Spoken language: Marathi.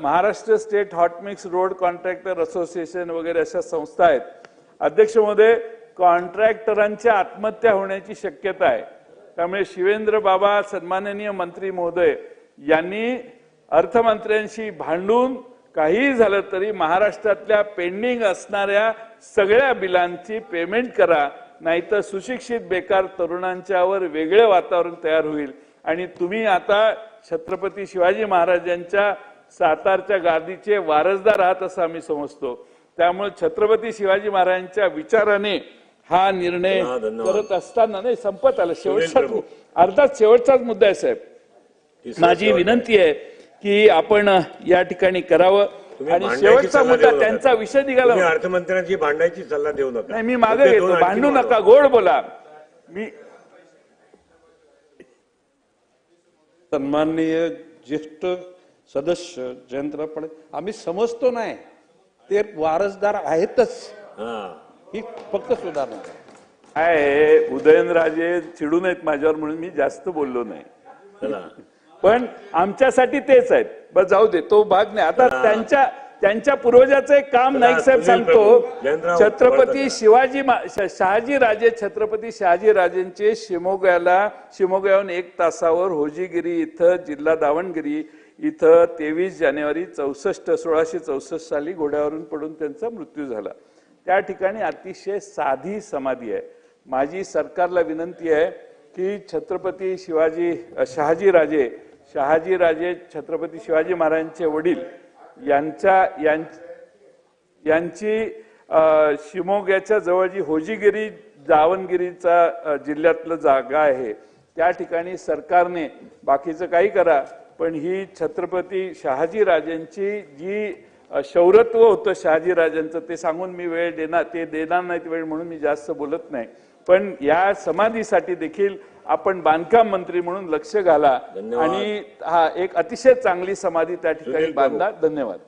Maharashtra state hot mix road contractor association वगैरे अशा संस्था आहेत. अध्यक्ष कॉन्ट्रॅक्टरांच्या आत्महत्या होण्याची शक्यता आहे. त्यामुळे शिवेंद्र बाबा सन्माननीय मंत्री महोदय यांनी अर्थमंत्र्यांशी भांडून काहीही झालं तरी महाराष्ट्रातल्या पेंडिंग असणाऱ्या सगळ्या बिलांची पेमेंट करा नाहीतर सुशिक्षित बेकार तरुणांच्यावर वेगळं वातावरण तयार होईल. आणि तुम्ही आता छत्रपती शिवाजी महाराजांच्या सातारच्या गादीचे वारसदार आहात असं आम्ही समजतो त्यामुळे छत्रपती शिवाजी महाराजांच्या विचाराने हा निर्णय हा, धन्यवाद. करत असताना नाही संपत आला शेवटचा प्रभू. अर्थात शेवटचाच मुद्दा आहे साहेब तिसरा माझी शेवट. विनंती आहे की आपण या ठिकाणी करावं तुम्ही आणि भांडायची शेवटचा सल्ला मुद्दा देऊ नका. त्यांचा विषय निघाला तुम्ही अर्थमंत्र्यांची भांडायची सल्ला देऊ नका नाही मी मागे मुद्दे दोन घेतो आणखी भांडू वाढवा. नका गोड बोला मी सन्माननीय ज्येष्ठ सदस्य जयंतराव पाटील आम्ही समजतो नाही. ते वारसदार आहेतच. हा. फक्त सुधारणा. आहे. काय उदयनराजे चिडू नयेत माझ्यावर म्हणून मी जास्त बोललो नाही. पण आमच्यासाठी तेच आहेत. बस जाऊ दे तो भाग नाही. आता त्यांच्या त्यांच्या पूर्वजाचं एक काम नाईक साहेब सांगतो. छत्रपती. शिवाजी शहाजी राजे छत्रपती शहाजी राजेंचे शिमोग्याला शिमोग्याहून एक तासावर होजीगिरी इथं जिल्हा दावणगिरी इथं तेवीस जानेवारी चौसष्ट सोळाशे चौसष्ट साली घोड्यावरून पडून त्यांचा मृत्यू झाला. त्या ठिकाणी अतिशय साधी समाधी आहे. माझी सरकारला विनंती आहे की छत्रपती शिवाजी शहाजीराजे शहाजीराजे छत्रपती शिवाजी महाराजांचे वडील यांच्या यां- यांची शिमोग्याच्या जवळ जी होजीगिरी दावणगिरीचा जिल्ह्यातलं जागा आहे. त्या ठिकाणी सरकारने बाकीचं काही करा. पण ही छत्रपती शहाजी राजांची जी शौरत्व होतं शहाजी राजांचं ते सांगून मी वेळ देणार ते देणार नाहीत वेळ म्हणून मी जास्त बोलत नाही पण या समाधीसाठी देखील आपण बांधकाम मंत्री म्हणून लक्ष घाला. आणि हा एक अतिशय चांगली समाधी त्या ठिकाणी. बांधा धन्यवाद